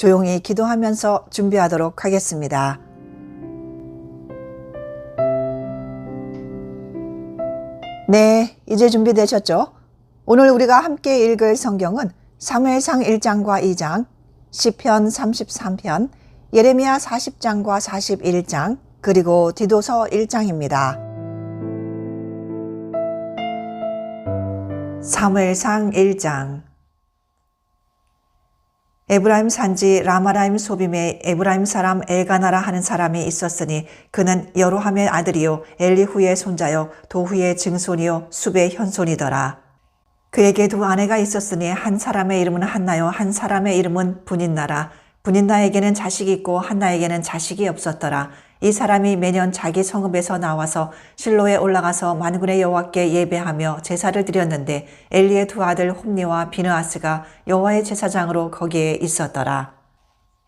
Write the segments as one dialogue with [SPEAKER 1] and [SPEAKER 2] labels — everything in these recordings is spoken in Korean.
[SPEAKER 1] 조용히 기도하면서 준비하도록 하겠습니다. 네, 이제 준비되셨죠? 오늘 우리가 함께 읽을 성경은 사무엘상 1장과 2장, 시편 33편, 예레미야 40장과 41장, 그리고 디도서 1장입니다. 사무엘상 1장 에브라임 산지 라마라임 소빔에 에브라임 사람 엘가나라 하는 사람이 있었으니 그는 여로함의 아들이요 엘리후의 손자요 도후의 증손이요 숲의 현손이더라. 그에게 두 아내가 있었으니 한 사람의 이름은 한나요 한 사람의 이름은 분인나라. 분인나에게는 자식이 있고 한나에게는 자식이 없었더라. 이 사람이 매년 자기 성읍에서 나와서 실로에 올라가서 만군의 여호와께 예배하며 제사를 드렸는데 엘리의 두 아들 홈니와 비느아스가 여호와의 제사장으로 거기에 있었더라.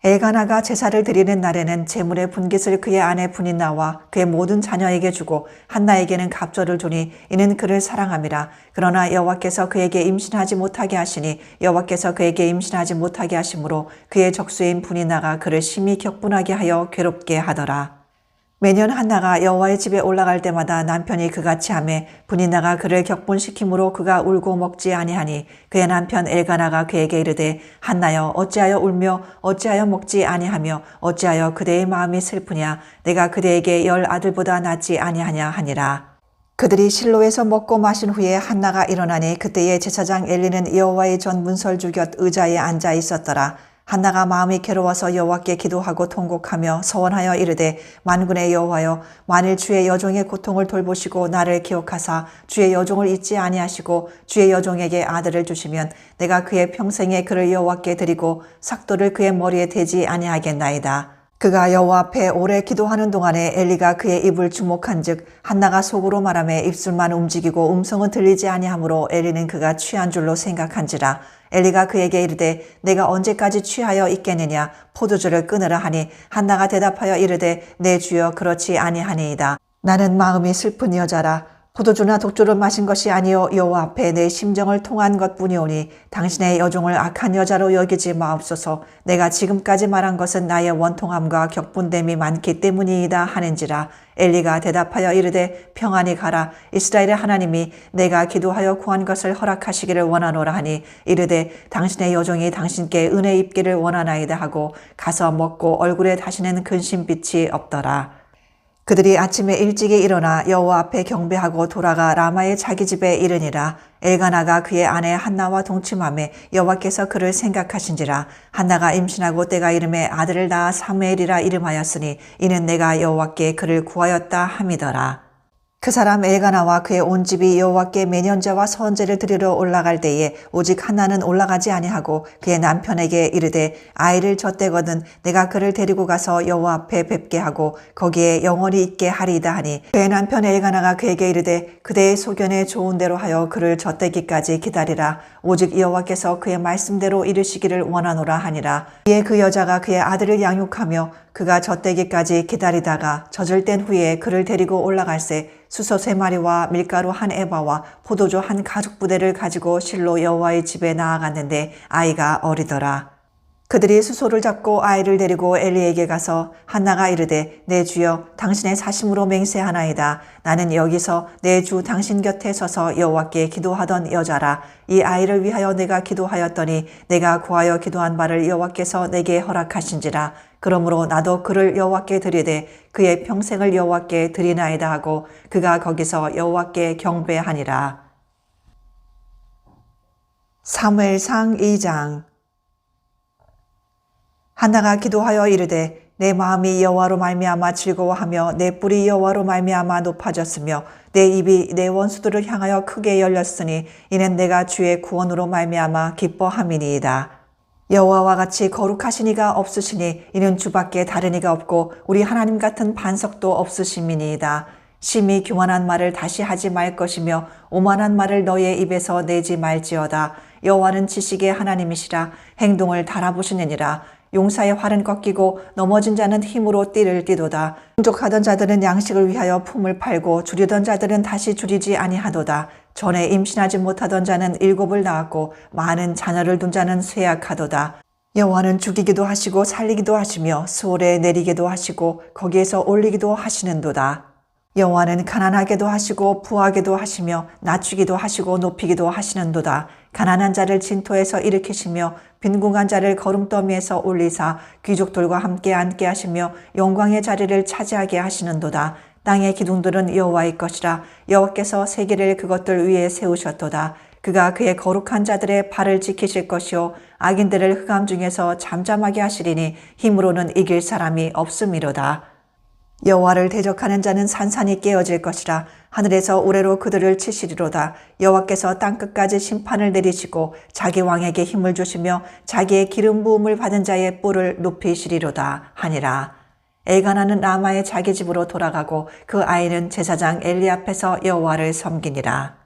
[SPEAKER 1] 엘가나가 제사를 드리는 날에는 제물의 분깃을 그의 아내 분인나와 그의 모든 자녀에게 주고 한나에게는 갑절을 주니 이는 그를 사랑함이라. 그러나 여호와께서 그에게 임신하지 못하게 하시니 여호와께서 그에게 임신하지 못하게 하심으로 그의 적수인 분인나가 그를 심히 격분하게 하여 괴롭게 하더라. 매년 한나가 여호와의 집에 올라갈 때마다 남편이 그같이 하매 분이나가 그를 격분시키므로 그가 울고 먹지 아니하니 그의 남편 엘가나가 그에게 이르되 한나여 어찌하여 울며 어찌하여 먹지 아니하며 어찌하여 그대의 마음이 슬프냐? 내가 그대에게 열 아들보다 낫지 아니하냐 하니라. 그들이 실로에서 먹고 마신 후에 한나가 일어나니 그때의 제사장 엘리는 여호와의 전 문설주 곁 의자에 앉아 있었더라 한나가 마음이 괴로워서 여호와께 기도하고 통곡하며 서원하여 이르되 만군의 여호와여 만일 주의 여종의 고통을 돌보시고 나를 기억하사 주의 여종을 잊지 아니하시고 주의 여종에게 아들을 주시면 내가 그의 평생에 그를 여호와께 드리고 삭도를 그의 머리에 대지 아니하겠나이다. 그가 여호와 앞에 오래 기도하는 동안에 엘리가 그의 입을 주목한즉 한나가 속으로 말하며 입술만 움직이고 음성은 들리지 아니하므로 엘리는 그가 취한 줄로 생각한지라 엘리가 그에게 이르되 내가 언제까지 취하여 있겠느냐? 포도주를 끊으라 하니 한나가 대답하여 이르되 내 주여 그렇지 아니하니이다. 나는 마음이 슬픈 여자라 포도주나 독주를 마신 것이 아니요 여호와 앞에 내 심정을 통한 것뿐이오니 당신의 여종을 악한 여자로 여기지 마옵소서. 내가 지금까지 말한 것은 나의 원통함과 격분됨이 많기 때문이이다 하는지라. 엘리가 대답하여 이르되 평안히 가라. 이스라엘의 하나님이 내가 기도하여 구한 것을 허락하시기를 원하노라 하니 이르되 당신의 여종이 당신께 은혜 입기를 원하나이다 하고 가서 먹고 얼굴에 다시는 근심빛이 없더라 그들이 아침에 일찍이 일어나 여호와 앞에 경배하고 돌아가 라마의 자기 집에 이르니라. 엘가나가 그의 아내 한나와 동침함에 여호와께서 그를 생각하신지라. 한나가 임신하고 때가 이름에 아들을 낳아 사무엘이라 이름하였으니 이는 내가 여호와께 그를 구하였다 함이더라 그 사람 엘가나와 그의 온 집이 여호와께 매년제와 선제를 드리러 올라갈 때에 오직 하나는 올라가지 아니하고 그의 남편에게 이르되 아이를 젖대거든 내가 그를 데리고 가서 여호와 앞에 뵙게 하고 거기에 영원히 있게 하리이다 하니 그의 남편 엘가나가 그에게 이르되 그대의 소견에 좋은 대로 하여 그를 젖대기까지 기다리라. 오직 여호와께서 그의 말씀대로 이르시기를 원하노라 하니라. 이에 그 여자가 그의 아들을 양육하며 그가 젖대기까지 기다리다가 젖을 땐 후에 그를 데리고 올라갈새 수소 세 마리와 밀가루 한 에바와 포도주 한 가죽 부대를 가지고 실로 여호와의 집에 나아갔는데 아이가 어리더라. 그들이 수소를 잡고 아이를 데리고 엘리에게 가서 한나가 이르되 내 주여 당신의 사심으로 맹세하나이다. 나는 여기서 내 주 당신 곁에 서서 여호와께 기도하던 여자라. 이 아이를 위하여 내가 기도하였더니 내가 구하여 기도한 바를 여호와께서 내게 허락하신지라. 그러므로 나도 그를 여호와께 드리되 그의 평생을 여호와께 드리나이다 하고 그가 거기서 여호와께 경배하니라. 사무엘상 2장 한나가 기도하여 이르되 내 마음이 여호와로 말미암아 즐거워하며 내 뿔이 여호와로 말미암아 높아졌으며 내 입이 내 원수들을 향하여 크게 열렸으니 이는 내가 주의 구원으로 말미암아 기뻐함이니이다. 여호와와 같이 거룩하신 이가 없으시니 이는 주밖에 다른 이가 없고 우리 하나님 같은 반석도 없으심이니이다. 심히 교만한 말을 다시 하지 말 것이며 오만한 말을 너의 입에서 내지 말지어다. 여호와는 지식의 하나님이시라 행동을 달아보시느니라. 용사의 활은 꺾이고 넘어진 자는 힘으로 띠를 띠도다. 풍족하던 자들은 양식을 위하여 품을 팔고 줄이던 자들은 다시 줄이지 아니하도다. 전에 임신하지 못하던 자는 일곱을 낳았고 많은 자녀를 둔 자는 쇠약하도다. 여호와는 죽이기도 하시고 살리기도 하시며 수월에 내리기도 하시고 거기에서 올리기도 하시는도다. 여호와는 가난하게도 하시고 부하게도 하시며 낮추기도 하시고 높이기도 하시는도다. 가난한 자를 진토에서 일으키시며 빈궁한 자를 거름더미에서 올리사 귀족들과 함께 앉게 하시며 영광의 자리를 차지하게 하시는도다. 땅의 기둥들은 여호와의 것이라 여호와께서 세계를 그것들 위에 세우셨도다. 그가 그의 거룩한 자들의 발을 지키실 것이요 악인들을 흑암 중에서 잠잠하게 하시리니 힘으로는 이길 사람이 없음이로다. 여호와를 대적하는 자는 산산이 깨어질 것이라 하늘에서 우레로 그들을 치시리로다. 여호와께서 땅 끝까지 심판을 내리시고 자기 왕에게 힘을 주시며 자기의 기름 부음을 받은 자의 뿔을 높이시리로다 하니라. 엘가나는 라마의 자기 집으로 돌아가고 그 아이는 제사장 엘리 앞에서 여호와를 섬기니라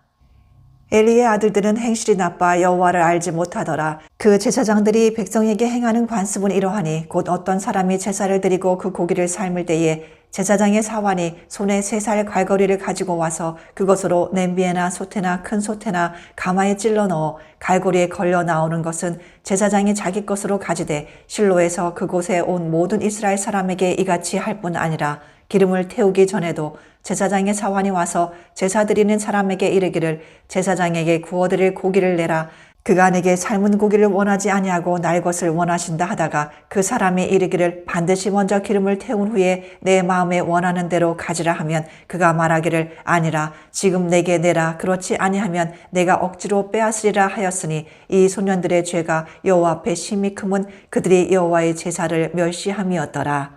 [SPEAKER 1] 엘리의 아들들은 행실이 나빠 여호와를 알지 못하더라. 그 제사장들이 백성에게 행하는 관습은 이러하니 곧 어떤 사람이 제사를 드리고 그 고기를 삶을 때에 제사장의 사환이 손에 세 살 갈거리를 가지고 와서 그것으로 냄비에나 소태나 큰 소태나 가마에 찔러 넣어 갈고리에 걸려 나오는 것은 제사장이 자기 것으로 가지되 실로에서 그곳에 온 모든 이스라엘 사람에게 이같이 할 뿐 아니라 기름을 태우기 전에도 제사장의 사환이 와서 제사 드리는 사람에게 이르기를 제사장에게 구워 드릴 고기를 내라 그가 내게 삶은 고기를 원하지 아니하고 날 것을 원하신다 하다가 그 사람이 이르기를 반드시 먼저 기름을 태운 후에 내 마음에 원하는 대로 가지라 하면 그가 말하기를 아니라 지금 내게 내라 그렇지 아니하면 내가 억지로 빼앗으리라 하였으니 이 소년들의 죄가 여호와 앞에 심히 크면 그들이 여호와의 제사를 멸시함이었더라.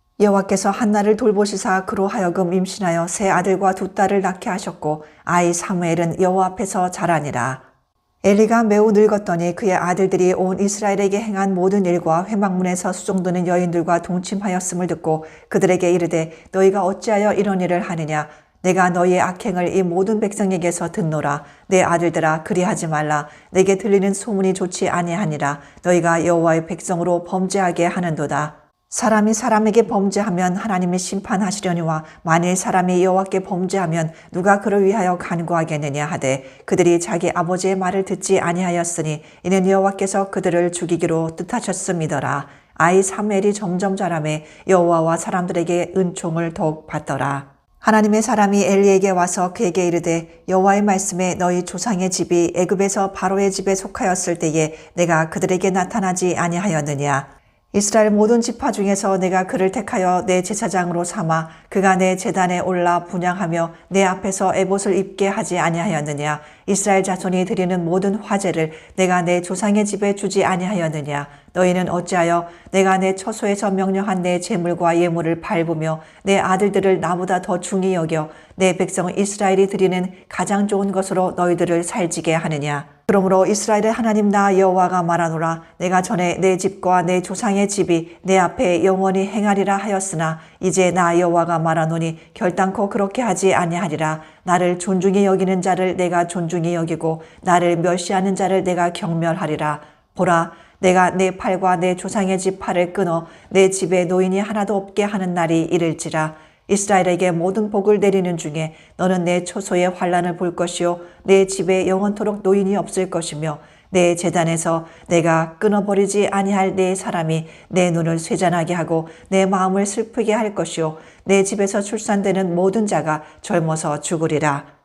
[SPEAKER 1] 여호와께서 한나를 돌보시사 그로 하여금 임신하여 세 아들과 두 딸을 낳게 하셨고 아이 사무엘은 여호와 앞에서 자라니라. 엘리가 매우 늙었더니 그의 아들들이 온 이스라엘에게 행한 모든 일과 회막문에서 수종드는 여인들과 동침하였음을 듣고 그들에게 이르되 너희가 어찌하여 이런 일을 하느냐? 내가 너희의 악행을 이 모든 백성에게서 듣노라. 내 아들들아 그리하지 말라. 내게 들리는 소문이 좋지 아니하니라. 너희가 여호와의 백성으로 범죄하게 하는도다 사람이 사람에게 범죄하면 하나님이 심판하시려니와 만일 사람이 여호와께 범죄하면 누가 그를 위하여 간구하겠느냐 하되 그들이 자기 아버지의 말을 듣지 아니하였으니 이는 여호와께서 그들을 죽이기로 뜻하셨음이더라. 아이 사무엘이 점점 자라매 여호와와 사람들에게 은총을 더욱 받더라. 하나님의 사람이 엘리에게 와서 그에게 이르되 여호와의 말씀에 너희 조상의 집이 애굽에서 바로의 집에 속하였을 때에 내가 그들에게 나타나지 아니하였느냐 이스라엘 모든 지파 중에서 내가 그를 택하여 내 제사장으로 삼아 그가 내 제단에 올라 분양하며 내 앞에서 에봇을 입게 하지 아니하였느냐 이스라엘 자손이 드리는 모든 화제를 내가 내 조상의 집에 주지 아니하였느냐? 너희는 어찌하여 내가 내 처소에서 명령한 내 재물과 예물을 밟으며 내 아들들을 나보다 더 중히 여겨 내 백성 이스라엘이 드리는 가장 좋은 것으로 너희들을 살지게 하느냐? 그러므로 이스라엘의 하나님 나 여호와가 말하노라. 내가 전에 내 집과 내 조상의 집이 내 앞에 영원히 행하리라 하였으나 이제 나 여호와가 말하노니 결단코 그렇게 하지 아니하리라 나를 존중히 여기는 자를 내가 존중히 여기고 나를 멸시하는 자를 내가 경멸하리라. 보라 내가 내 팔과 내 조상의 집 팔을 끊어 내 집에 노인이 하나도 없게 하는 날이 이를지라. 이스라엘에게 모든 복을 내리는 중에 너는 내 초소의 환란을 볼 것이요 내 집에 영원토록 노인이 없을 것이며 내 재단에서 내가 끊어버리지 아니할 내 사람이 내 눈을 쇠잔하게 하고 내 마음을 슬프게 할 것이요 내 집에서 출산되는 모든 자가 젊어서 죽으리라.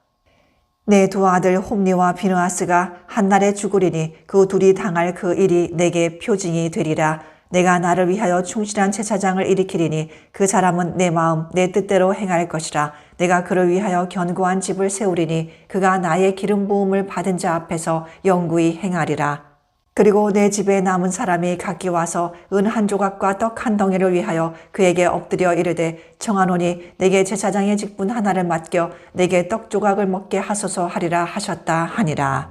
[SPEAKER 1] 내 두 아들 홈니와 비누아스가 한날에 죽으리니 그 둘이 당할 그 일이 내게 표징이 되리라. 내가 나를 위하여 충실한 제사장을 일으키리니 그 사람은 내 마음 내 뜻대로 행할 것이라 내가 그를 위하여 견고한 집을 세우리니 그가 나의 기름 부음을 받은 자 앞에서 영구히 행하리라 그리고 내 집에 남은 사람이 각기 와서 은 한 조각과 떡 한 덩이를 위하여 그에게 엎드려 이르되 청하노니 내게 제사장의 직분 하나를 맡겨 내게 떡 조각을 먹게 하소서 하리라 하셨다 하니라.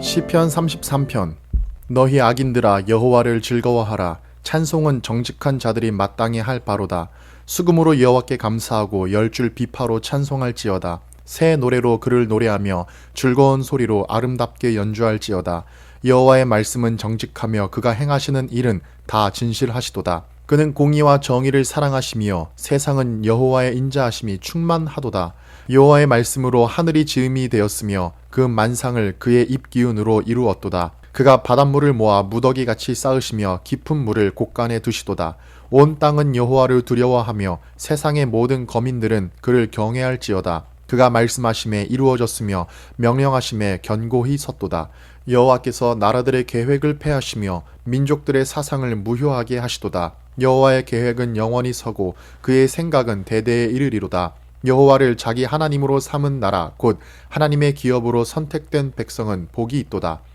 [SPEAKER 2] 시편 33편 너희 악인들아 여호와를 즐거워하라. 찬송은 정직한 자들이 마땅히 할 바로다. 수금으로 여호와께 감사하고 열 줄 비파로 찬송할지어다. 새 노래로 그를 노래하며 즐거운 소리로 아름답게 연주할지어다. 여호와의 말씀은 정직하며 그가 행하시는 일은 다 진실하시도다. 그는 공의와 정의를 사랑하시며 세상은 여호와의 인자하심이 충만하도다. 여호와의 말씀으로 하늘이 지음이 되었으며 그 만상을 그의 입 기운으로 이루었도다. 그가 바닷물을 모아 무더기 같이 쌓으시며 깊은 물을 곳간에 두시도다. 온 땅은 여호와를 두려워하며 세상의 모든 거민들은 그를 경외할지어다. 그가 말씀하심에 이루어졌으며 명령하심에 견고히 섰도다. 여호와께서 나라들의 계획을 패하시며 민족들의 사상을 무효하게 하시도다. 여호와의 계획은 영원히 서고 그의 생각은 대대에 이르리로다. 여호와를 자기 하나님으로 삼은 나라 곧 하나님의 기업으로 선택된 백성은 복이 있도다.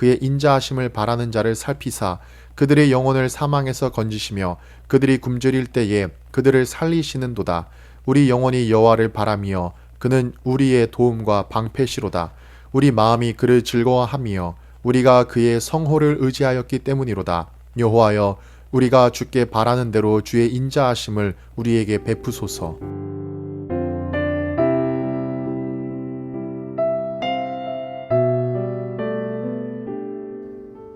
[SPEAKER 2] 그의 인자하심을 바라는 자를 살피사 그들의 영혼을 사망에서 건지시며 그들이 굶주릴 때에 그들을 살리시는도다. 우리 영혼이 여호와를 바라며 그는 우리의 도움과 방패시로다. 우리 마음이 그를 즐거워하며 우리가 그의 성호를 의지하였기 때문이로다. 여호와여 우리가 주께 바라는 대로 주의 인자하심을 우리에게 베푸소서.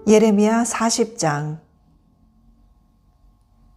[SPEAKER 1] 예레미야 40장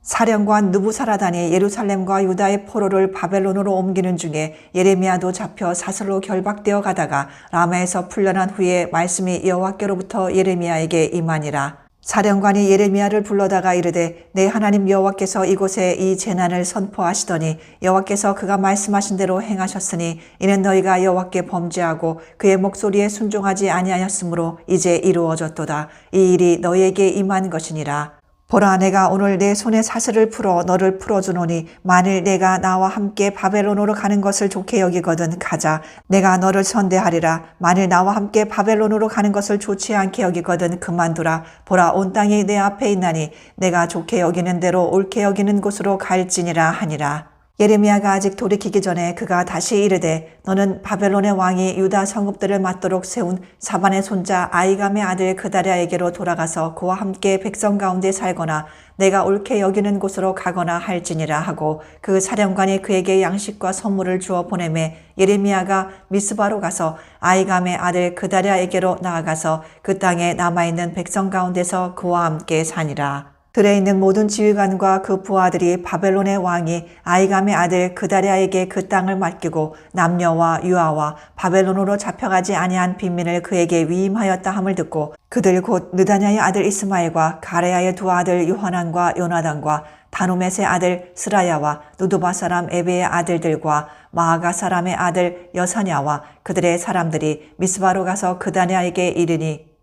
[SPEAKER 1] 사령관 느부사라단이 예루살렘과 유다의 포로를 바벨론으로 옮기는 중에 예레미야도 잡혀 사슬로 결박되어 가다가 라마에서 풀려난 후에 말씀이 여호와께로부터 예레미야에게 임하니라. 사령관이 예레미야를 불러다가 이르되 내 하나님 여호와께서 이곳에 이 재난을 선포하시더니 여호와께서 그가 말씀하신 대로 행하셨으니 이는 너희가 여호와께 범죄하고 그의 목소리에 순종하지 아니하였으므로 이제 이루어졌도다. 이 일이 너희에게 임한 것이니라. 보라 내가 오늘 내 손에 사슬을 풀어 너를 풀어주노니 만일 내가 나와 함께 바벨론으로 가는 것을 좋게 여기거든 가자. 내가 너를 선대하리라. 만일 나와 함께 바벨론으로 가는 것을 좋지 않게 여기거든 그만두라. 보라 온 땅이 내 앞에 있나니 내가 좋게 여기는 대로 옳게 여기는 곳으로 갈지니라 하니라 예레미야가 아직 돌이키기 전에 그가 다시 이르되 너는 바벨론의 왕이 유다 성읍들을 맡도록 세운 사반의 손자 아이감의 아들 그다랴에게로 돌아가서 그와 함께 백성 가운데 살거나 내가 옳게 여기는 곳으로 가거나 할지니라 하고 그 사령관이 그에게 양식과 선물을 주어 보내매 예레미야가 미스바로 가서 아이감의 아들 그다랴에게로 나아가서 그 땅에 남아있는 백성 가운데서 그와 함께 사니라. 들에 있는 모든 지휘관과 그 부하들이 바벨론의 왕이 아이감의 아들 그다랴에게 그 땅을 맡기고 남녀와 유아와 바벨론으로 잡혀가지 아니한 빈민을 그에게 위임하였다 함을 듣고 그들 곧 느다냐의 아들 이스마엘과 가레야의 두 아들 요하난과 요나단과 다노멧의 아들 스라야와 누두바 사람 에베의 아들들과 마아가 사람의 아들 여사냐와 그들의 사람들이 미스바로 가서 그다냐에게 이르니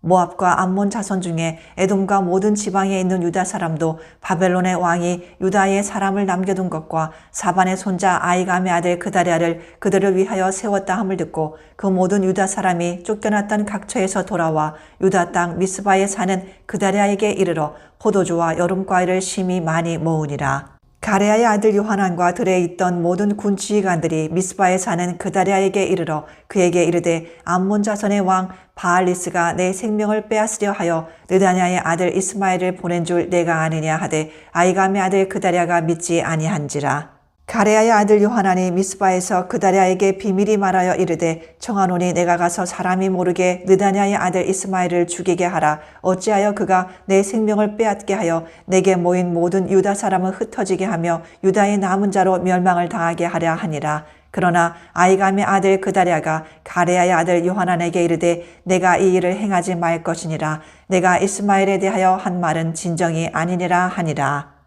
[SPEAKER 1] 모압과 암몬 자손 중에 에돔과 모든 지방에 있는 유다 사람도 바벨론의 왕이 유다의 사람을 남겨둔 것과 사반의 손자 아이감의 아들 그다랴를 그들을 위하여 세웠다 함을 듣고 그 모든 유다 사람이 쫓겨났던 각처에서 돌아와 유다 땅 미스바에 사는 그다랴에게 이르러 포도주와 여름 과일을 심히 많이 모으니라. 가레아의 아들 요하난과 들에 있던 모든 군 지휘관들이 미스바에 사는 그다리아에게 이르러 그에게 이르되 암몬 자손의 왕 바알리스가 내 생명을 빼앗으려 하여 느다냐의 아들 이스마엘을 보낸 줄 내가 아느냐 하되 아이감의 아들 그다리아가 믿지 아니한지라. 가레아의 아들 요하난이 미스바에서 그다리아에게 비밀이 말하여 이르되 청하노니 내가 가서 사람이 모르게 느다냐의 아들 이스마엘을 죽이게 하라. 어찌하여 그가 내 생명을 빼앗게 하여 내게 모인 모든 유다 사람을 흩어지게 하며 유다의 남은 자로 멸망을 당하게 하려 하니라. 그러나 아이감의 아들 그다리아가 가레아의 아들 요하난에게 이르되 내가 이 일을 행하지 말 것이니라. 내가 이스마엘에 대하여 한 말은 진정이 아니니라 하니라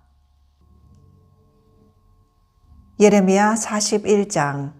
[SPEAKER 1] 예레미야 41장.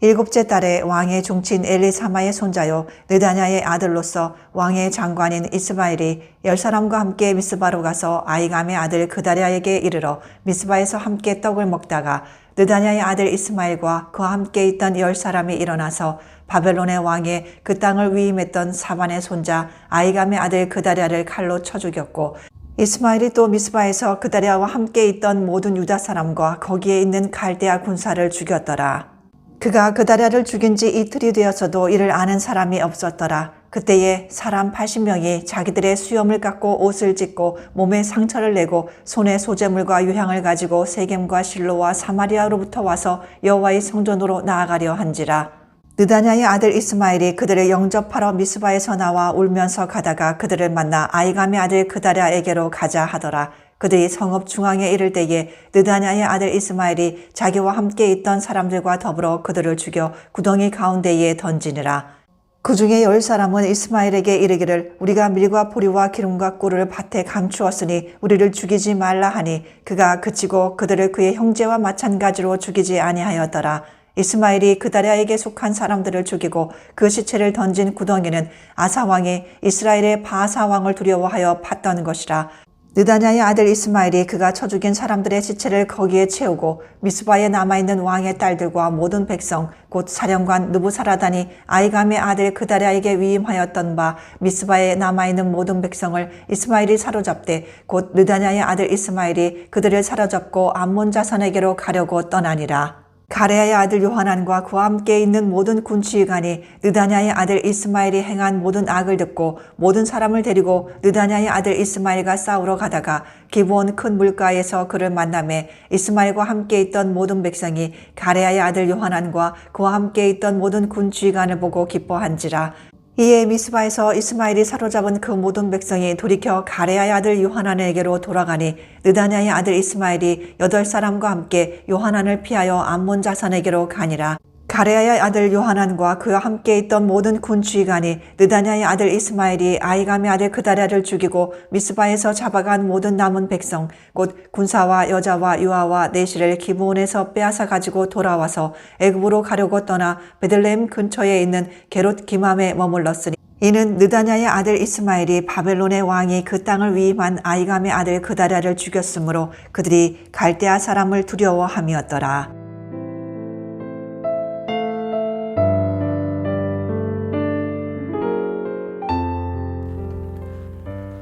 [SPEAKER 1] 일곱째 달에 왕의 종친 엘리사마의 손자요 느다냐의 아들로서 왕의 장관인 이스마엘이 열 사람과 함께 미스바로 가서 아이감의 아들 그다리아에게 이르러 미스바에서 함께 떡을 먹다가 느다냐의 아들 이스마엘과 그와 함께 있던 열 사람이 일어나서 바벨론의 왕의 그 땅을 위임했던 사반의 손자 아이감의 아들 그다리아를 칼로 쳐 죽였고 이스마엘이 또 미스바에서 그다리아와 함께 있던 모든 유다 사람과 거기에 있는 갈대아 군사를 죽였더라. 그가 그다리아를 죽인 지 이틀이 되었어도 이를 아는 사람이 없었더라. 그때에 사람 80명이 자기들의 수염을 깎고 옷을 찢고 몸에 상처를 내고 손에 소재물과 유향을 가지고 세겜과 실로와 사마리아로부터 와서 여호와의 성전으로 나아가려 한지라. 느다냐의 아들 이스마엘이 그들을 영접하러 미스바에서 나와 울면서 가다가 그들을 만나 아이감의 아들 그다랴에게로 가자 하더라. 그들이 성읍 중앙에 이를 때에 느다냐의 아들 이스마엘이 자기와 함께 있던 사람들과 더불어 그들을 죽여 구덩이 가운데에 던지니라. 그 중에 열 사람은 이스마엘에게 이르기를 우리가 밀과 포리와 기름과 꿀을 밭에 감추었으니 우리를 죽이지 말라 하니 그가 그치고 그들을 그의 형제와 마찬가지로 죽이지 아니하였더라. 이스마엘이 그다리아에게 속한 사람들을 죽이고 그 시체를 던진 구덩이는 아사 왕이 이스라엘의 바사 왕을 두려워하여 팠던 것이라. 느다냐의 아들 이스마엘이 그가 쳐 죽인 사람들의 시체를 거기에 채우고 미스바에 남아있는 왕의 딸들과 모든 백성 곧 사령관 느부사라단이 아이감의 아들 그다리아에게 위임하였던 바 미스바에 남아있는 모든 백성을 이스마엘이 사로잡되 곧 느다냐의 아들 이스마엘이 그들을 사로잡고 암몬 자손에게로 가려고 떠나니라. 가레아의 아들 요하난과 그와 함께 있는 모든 군치관이 느다냐의 아들 이스마엘이 행한 모든 악을 듣고 모든 사람을 데리고 느다냐의 아들 이스마엘과 싸우러 가다가 기브온 큰 물가에서 그를 만남에 이스마엘과 함께 있던 모든 백성이 가레아의 아들 요하난과 그와 함께 있던 모든 군치관을 보고 기뻐한지라 이에 미스바에서 이스마엘이 사로잡은 그 모든 백성이 돌이켜 가레아의 아들 요하난에게로 돌아가니 느다냐의 아들 이스마엘이 여덟 사람과 함께 요하난을 피하여 암몬 자산에게로 가니라. 가레아의 아들 요하난과 그와 함께 있던 모든 군 주의관이 느다냐의 아들 이스마엘이 아이감의 아들 그다랴를 죽이고 미스바에서 잡아간 모든 남은 백성 곧 군사와 여자와 유아와 내시를 기브온에서 빼앗아 가지고 돌아와서 애굽으로 가려고 떠나 베들레헴 근처에 있는 게롯 기맘에 머물렀으니 이는 느다냐의 아들 이스마엘이 바벨론의 왕이 그 땅을 위임한 아이감의 아들 그다랴를 죽였으므로 그들이 갈대아 사람을 두려워함이었더라.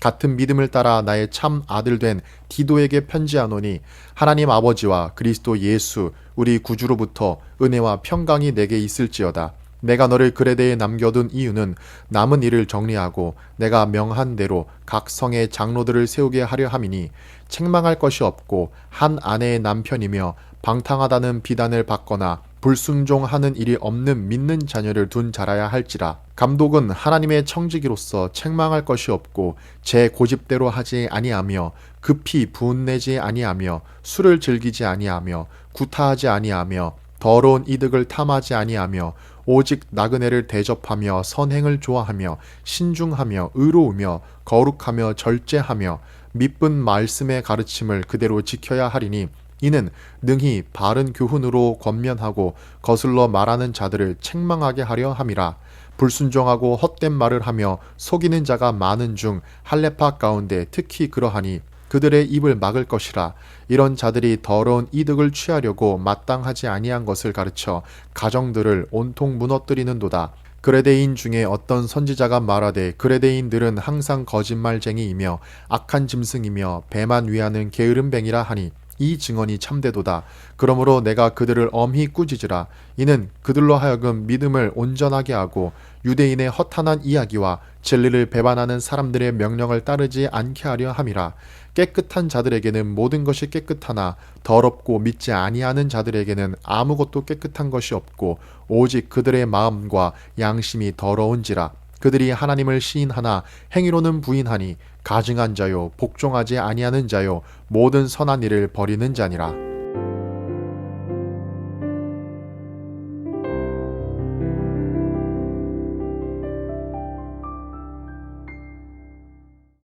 [SPEAKER 2] 같은 믿음을 따라 나의 참 아들 된 디도에게 편지하노니 하나님 아버지와 그리스도 예수 우리 구주로부터 은혜와 평강이 내게 있을지어다. 내가 너를 그레데에 남겨둔 이유는 남은 일을 정리하고 내가 명한 대로 각 성의 장로들을 세우게 하려 함이니 책망할 것이 없고 한 아내의 남편이며 방탕하다는 비단을 받거나 불순종하는 일이 없는 믿는 자녀를 둔 자라야 할지라. 감독은 하나님의 청지기로서 책망할 것이 없고 제 고집대로 하지 아니하며 급히 분내지 아니하며 술을 즐기지 아니하며 구타하지 아니하며 더러운 이득을 탐하지 아니하며 오직 나그네를 대접하며 선행을 좋아하며 신중하며 의로우며 거룩하며 절제하며 미쁜 말씀의 가르침을 그대로 지켜야 하리니 이는 능히 바른 교훈으로 권면하고 거슬러 말하는 자들을 책망하게 하려 함이라. 불순종하고 헛된 말을 하며 속이는 자가 많은 중 할레파 가운데 특히 그러하니 그들의 입을 막을 것이라 이런 자들이 더러운 이득을 취하려고 마땅하지 아니한 것을 가르쳐 가정들을 온통 무너뜨리는도다. 그레데인 중에 어떤 선지자가 말하되 그레데인들은 항상 거짓말쟁이이며 악한 짐승이며 배만 위하는 게으름뱅이라 하니 이 증언이 참되도다. 그러므로 내가 그들을 엄히 꾸짖으라. 이는 그들로 하여금 믿음을 온전하게 하고 유대인의 허탄한 이야기와 진리를 배반하는 사람들의 명령을 따르지 않게 하려 함이라. 깨끗한 자들에게는 모든 것이 깨끗하나 더럽고 믿지 아니하는 자들에게는 아무것도 깨끗한 것이 없고 오직 그들의 마음과 양심이 더러운지라. 그들이 하나님을 시인하나 행위로는 부인하니 가증한 자요 복종하지 아니하는 자요 모든 선한 일을 버리는 자니라